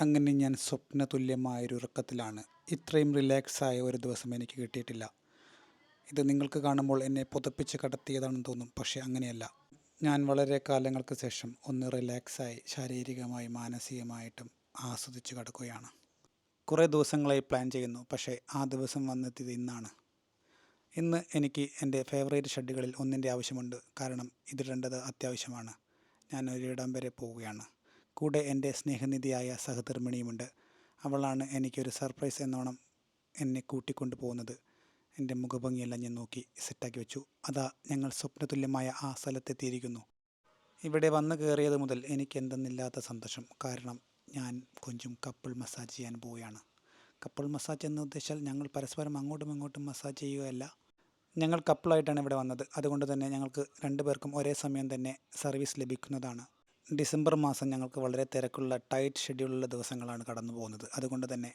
അങ്ങനെ ഞാൻ സ്വപ്ന തുല്യമായൊരു ഉറക്കത്തിലാണ് ഇത്രയും റിലാക്സായ ഒരു ദിവസം എനിക്ക് കിട്ടിയിട്ടില്ല. ഇത് നിങ്ങൾക്ക് കാണുമ്പോൾ എന്നെ പുതപ്പിച്ച് കടത്തിയതാണെന്ന് തോന്നും പക്ഷേ അങ്ങനെയല്ല. ഞാൻ വളരെ കാലങ്ങൾക്ക് ശേഷം ഒന്ന് റിലാക്സായി ശാരീരികമായി മാനസികമായിട്ടും ആസ്വദിച്ച് കിടക്കുകയാണ്. കുറേ ദിവസങ്ങളായി പ്ലാൻ ചെയ്യുന്നു പക്ഷേ ആ ദിവസം വന്നെത്തിയത് ഇന്നാണ്. ഇന്ന് എനിക്ക് എന്റെ ഫേവറേറ്റ് ഷെഡുകളിൽ ഒന്നിന്റെ ആവശ്യമുണ്ട്. കാരണം ഇതിടേണ്ടത് അത്യാവശ്യമാണ്. ഞാൻ ഒരിടം വരെ പോവുകയാണ്. കൂടെ എന്റെ സ്നേഹനിധിയായ സഹധർമ്മിണിയുമുണ്ട് അവളാണ് എനിക്കൊരു സർപ്രൈസ് എന്നോണം എന്നെ കൂട്ടിക്കൊണ്ടു പോകുന്നത്. എന്റെ മുഖഭംഗിയെല്ലാം ഞാൻ നോക്കി സെറ്റാക്കി വെച്ചു. അതാ ഞങ്ങൾ സ്വപ്നതുല്യമായ ആ സ്ഥലത്തെത്തിയിരിക്കുന്നു. ഇവിടെ വന്നു കയറിയത് മുതൽ എനിക്ക് എന്തെന്നില്ലാത്ത സന്തോഷം. കാരണം ഞാൻ കൊഞ്ചും കപ്പിൾ മസാജ് ചെയ്യാൻ പോവുകയാണ്. കപ്പിൾ മസാജ് എന്ന് ഉദ്ദേശിച്ചാൽ ഞങ്ങൾ പരസ്പരം അങ്ങോട്ടും ഇങ്ങോട്ടും മസാജ് ചെയ്യുകയല്ല. ഞങ്ങൾ കപ്പിളായിട്ടാണ് ഇവിടെ വന്നത്. അതുകൊണ്ട് തന്നെ ഞങ്ങൾക്ക് രണ്ടുപേർക്കും ഒരേ സമയം തന്നെ സർവീസ് ലഭിക്കുന്നതാണ്. ഡിസംബർ മാസം ഞങ്ങൾക്ക് വളരെ തിരക്കുള്ള ടൈറ്റ് ഷെഡ്യൂളുള്ള ദിവസങ്ങളാണ് കടന്നു പോകുന്നത്. അതുകൊണ്ട് തന്നെ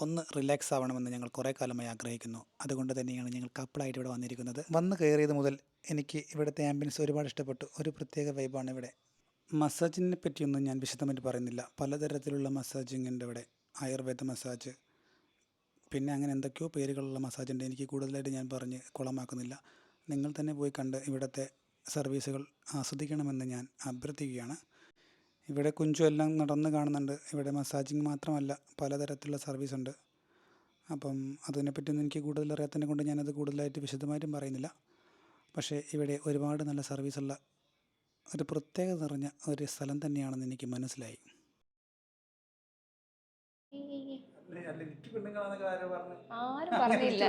ഒന്ന് റിലാക്സ് ആവണമെന്ന് ഞങ്ങൾ കുറേ കാലമായി ആഗ്രഹിക്കുന്നു. അതുകൊണ്ട് തന്നെയാണ് ഞങ്ങൾ കപ്പിളായിട്ട് ഇവിടെ വന്നിരിക്കുന്നത്. വന്ന് കയറിയത് മുതൽ എനിക്ക് ഇവിടുത്തെ ആംബിയൻസ് ഒരുപാട് ഇഷ്ടപ്പെട്ടു. ഒരു പ്രത്യേക വൈബാണ് ഇവിടെ. മസാജിനെ പറ്റിയൊന്നും ഞാൻ വിശദമായിട്ട് പറയുന്നില്ല. പലതരത്തിലുള്ള മസാജിങ് ഉണ്ട് ഇവിടെ. ആയുർവേദ മസാജ് പിന്നെ അങ്ങനെ എന്തൊക്കെയോ പേരുകളുള്ള മസാജുണ്ട് എനിക്ക് കൂടുതലായിട്ട് ഞാൻ പറഞ്ഞ് കുളമാക്കുന്നില്ല. നിങ്ങൾ തന്നെ പോയി കണ്ട് ഇവിടുത്തെ സർവീസുകൾ ആസ്വദിക്കണമെന്ന് ഞാൻ അഭ്യർത്ഥിക്കുകയാണ്. ഇവിടെ കുഞ്ചു എല്ലാം നടന്ന് കാണുന്നുണ്ട്. ഇവിടെ മസാജിങ് മാത്രമല്ല പലതരത്തിലുള്ള സർവീസ് ഉണ്ട് അപ്പം അതിനെപ്പറ്റിയൊന്നും എനിക്ക് കൂടുതൽ അറിയാത്തതിനെ കൊണ്ട് ഞാനത് കൂടുതലായിട്ട് വിശദമായിട്ടും പറയുന്നില്ല. പക്ഷേ ഇവിടെ ഒരുപാട് നല്ല സർവീസുള്ള ഒരു പ്രത്യേകത നിറഞ്ഞ ഒരു സ്ഥലം തന്നെയാണെന്ന് എനിക്ക് മനസ്സിലായി. ആരും പറഞ്ഞില്ല.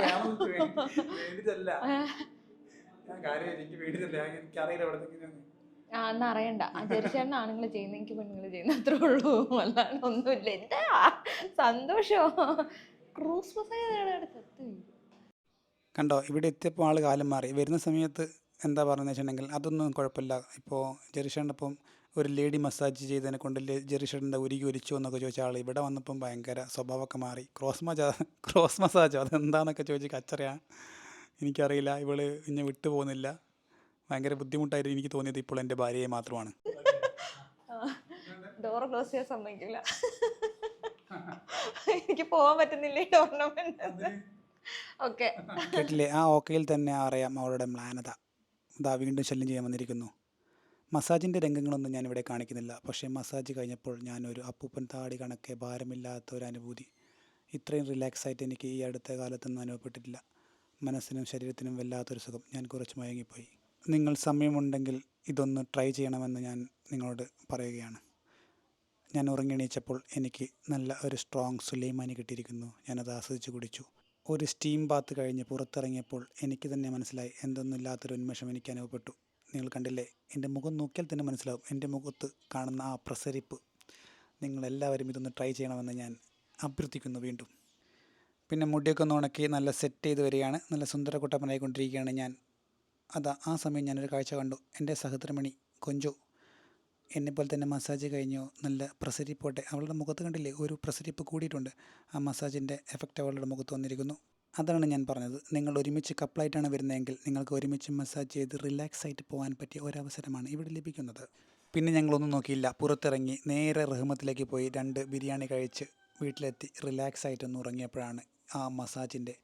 ആ എന്നാ അറിയണ്ട. തീർച്ചയായിട്ടും ആണുങ്ങൾ ചെയ്യുന്ന എനിക്ക് പെണ്ണുങ്ങൾ ചെയ്യുന്ന അത്രേ ഉള്ളൂ. അല്ലാണ്ട് ഒന്നുമില്ല. എന്താ? സന്തോഷോ? ക്രൂസ് കണ്ടോ ഇവിടെ എത്തിയപ്പോൾ ആൾ കാലം മാറി. വരുന്ന സമയത്ത് എന്താ പറയുന്നത് വെച്ചിട്ടുണ്ടെങ്കിൽ അതൊന്നും കുഴപ്പമില്ല. ഇപ്പോൾ ജെറിഷേട്ടപ്പം ഒരു ലേഡി മസാജ് ചെയ്തതിനെ കൊണ്ട് ജെറിഷേണിന്റെ ഉരുകി ഒരിച്ചു എന്നൊക്കെ ചോദിച്ച ആൾ ഇവിടെ വന്നപ്പം ഭയങ്കര സ്വഭാവമൊക്കെ മാറി. ക്രോസ് മസാജ് ക്രോസ് മസാജോ? അതെന്താണെന്നൊക്കെ ചോദിച്ച് കച്ചറയാണ്. എനിക്കറിയില്ല ഇവൾ ഇങ്ങനെ വിട്ടു പോകുന്നില്ല. ഭയങ്കര ബുദ്ധിമുട്ടായിട്ട് എനിക്ക് തോന്നിയത് ഇപ്പോൾ എന്റെ ഭാര്യയെ മാത്രമാണ്. ഡോർ ക്ലോസ് ചെയ്യാൻ സമ്മതിക്കില്ല. എനിക്ക് പോവാൻ പറ്റുന്നില്ല ഈ ടൂർണമെന്റ് ഓക്കെ കേട്ടില്ലേ? ആ ഓക്കയിൽ തന്നെ അറിയാം അവളുടെ മ്ലാനത ഇതാ വീണ്ടും ശല്യം ചെയ്യാൻ വന്നിരിക്കുന്നു. മസാജിന്റെ രംഗങ്ങളൊന്നും ഞാൻ ഇവിടെ കാണിക്കുന്നില്ല. പക്ഷേ മസാജ് കഴിഞ്ഞപ്പോൾ ഞാനൊരു അപ്പൂപ്പൻ താടി കണക്കെ ഭാരമില്ലാത്ത ഒരു അനുഭൂതി. ഇത്രയും റിലാക്സ് ആയിട്ട് എനിക്ക് ഈ അടുത്ത കാലത്തൊന്നും അനുഭവപ്പെട്ടിട്ടില്ല. മനസ്സിനും ശരീരത്തിനും വല്ലാത്തൊരു സുഖം. ഞാൻ കുറച്ച് മയങ്ങിപ്പോയി. നിങ്ങൾ സമയമുണ്ടെങ്കിൽ ഇതൊന്ന് ട്രൈ ചെയ്യണമെന്ന് ഞാൻ നിങ്ങളോട് പറയുകയാണ്. ഞാൻ ഉറങ്ങിണീച്ചപ്പോൾ എനിക്ക് നല്ല ഒരു സ്ട്രോങ് സുലൈമാനി കിട്ടിയിരിക്കുന്നു. ഞാനത് ആസ്വദിച്ച് കുടിച്ചു. ഒരു സ്റ്റീം ബാത്ത് കഴിഞ്ഞ് പുറത്തിറങ്ങിയപ്പോൾ എനിക്ക് തന്നെ മനസ്സിലായി എന്തൊന്നുമില്ലാത്തൊരു ഉന്മേഷം എനിക്ക് അനുഭവപ്പെട്ടു. നിങ്ങൾ കണ്ടില്ലേ? എന്റെ മുഖം നോക്കിയാൽ തന്നെ മനസ്സിലാവും. എന്റെ മുഖത്ത് കാണുന്ന ആ പ്രസരിപ്പ്. നിങ്ങളെല്ലാവരും ഇതൊന്ന് ട്രൈ ചെയ്യണമെന്ന് ഞാൻ അഭ്യർത്ഥിക്കുന്നു വീണ്ടും. പിന്നെ മുടിയൊക്കെ ഒന്ന് ഉണക്കി നല്ല സെറ്റ് ചെയ്ത് വരികയാണ്. നല്ല സുന്ദര കുട്ടപ്പനായിക്കൊണ്ടിരിക്കുകയാണ് ഞാൻ. അതാ ആ സമയം ഞാനൊരു കാഴ്ച കണ്ടു. എന്റെ സഹധർമ്മിണി കൊഞ്ചു എന്നെപ്പോലെ തന്നെ മസാജ് കഴിഞ്ഞു. നല്ല പ്രസരിപ്പോട്ടെ. അവളുടെ മുഖത്ത് കണ്ടില്ലേ? ഒരു പ്രസരിപ്പ് കൂടിയിട്ടുണ്ട്. ആ മസാജിന്റെ എഫക്റ്റ് അവളുടെ മുഖത്ത് വന്നിരിക്കുന്നു. അതാണ് ഞാൻ പറഞ്ഞത്. നിങ്ങൾ ഒരുമിച്ച് കപ്പിളായിട്ടാണ് വരുന്നതെങ്കിൽ നിങ്ങൾക്ക് ഒരുമിച്ച് മസാജ് ചെയ്ത് റിലാക്സ് ആയിട്ട് പോകാൻ പറ്റിയ ഒരവസരമാണ് ഇവിടെ ലഭിക്കുന്നത്. പിന്നെ ഞങ്ങളൊന്നും നോക്കിയില്ല. പുറത്തിറങ്ങി നേരെ റഹ്മത്തിലേക്ക് പോയി. രണ്ട് ബിരിയാണി കഴിച്ച് വീട്ടിലെത്തി. റിലാക്സ് ആയിട്ടൊന്ന് ഉറങ്ങിയപ്പോഴാണ് ആ മസാജിന്റെ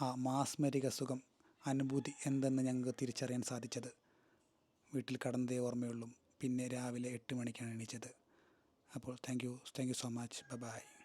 ആ മാസ്മരിക സുഖം അനുഭൂതി എന്തെന്ന് ഞങ്ങൾക്ക് തിരിച്ചറിയാൻ സാധിച്ചത്. വീട്ടിൽ കടന്നതേ ഓർമ്മയുള്ളൂ. പിന്നെ രാവിലെ എട്ട് മണിക്കാണ് എണീച്ചത്. അപ്പോൾ thank you thank you so much bye